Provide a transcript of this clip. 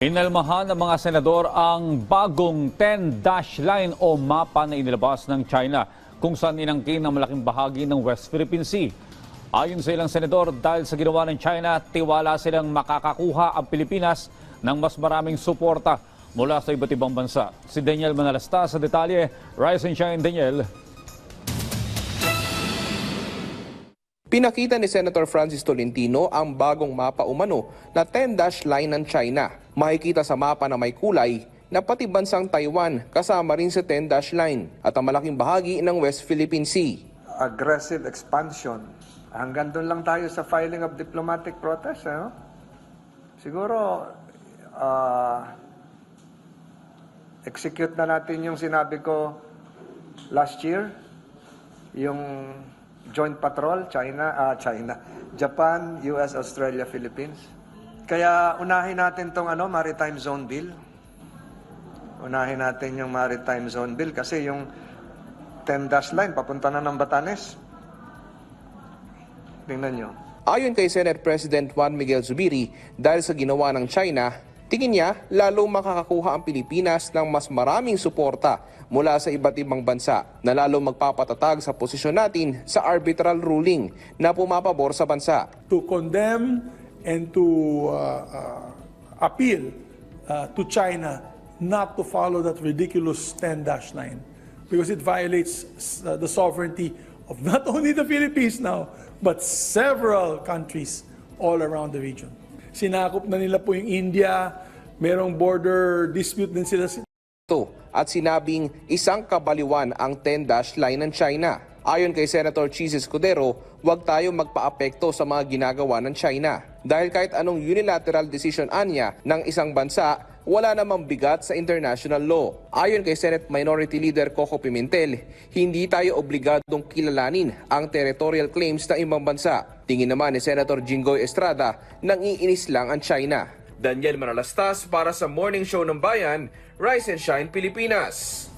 Inalmahan ng mga senador ang bagong 10-dash line o mapa na inilabas ng China kung saan inangkin ang malaking bahagi ng West Philippine Sea. Ayon sa ilang senador, dahil sa ginawa ng China, tiwala silang makakakuha ang Pilipinas ng mas maraming suporta mula sa iba't ibang bansa. Si Daniel Manalasta sa detalye. Rise and shine, Daniel. Pinakita ni Senator Francis Tolentino ang bagong mapa umano na 10-dash line ng China. Makikita sa mapa na may kulay na pati bansang Taiwan kasama rin sa 10-dash line at ang malaking bahagi ng West Philippine Sea. aggressive expansion. Hanggang doon lang tayo sa filing of diplomatic protest. Ano? Siguro, ah, execute na natin yung sinabi ko last year, yung joint patrol, China, ah, China, Japan, US, Australia, Philippines. Kaya unahin natin tong ano, Maritime Zone Bill. Unahin natin yung Maritime Zone Bill kasi yung 10-dash line papunta na ng Batanes. Tingnan nyo. Ayon kay Senate President Juan Miguel Zubiri, dahil sa ginawa ng China, tingin niya lalong makakakuha ang Pilipinas ng mas maraming suporta mula sa iba't ibang bansa na lalong magpapatatag sa posisyon natin sa arbitral ruling na pumapabor sa bansa. to condemn and to uh, uh, appeal uh, to China not to follow that ridiculous 10-dash line because it violates uh, the sovereignty of not only the Philippines now, but several countries all around the region. Sinakop na nila po yung India, merong border dispute din sila at sinabing isang kabaliwan ang 10-dash line ng China. Ayon kay Senator Chis Escudero, huwag tayo magpaapekto sa mga ginagawa ng China. Dahil kahit anong unilateral decision anya ng isang bansa, wala namang bigat sa international law. Ayon kay Senate Minority Leader Coco Pimentel, hindi tayo obligadong kilalanin ang territorial claims ng ibang bansa. Tingin naman ni Senator Jinggoy Estrada nang iinis lang ang China. Daniel Manalastas para sa Morning Show ng Bayan, Rise and Shine Pilipinas.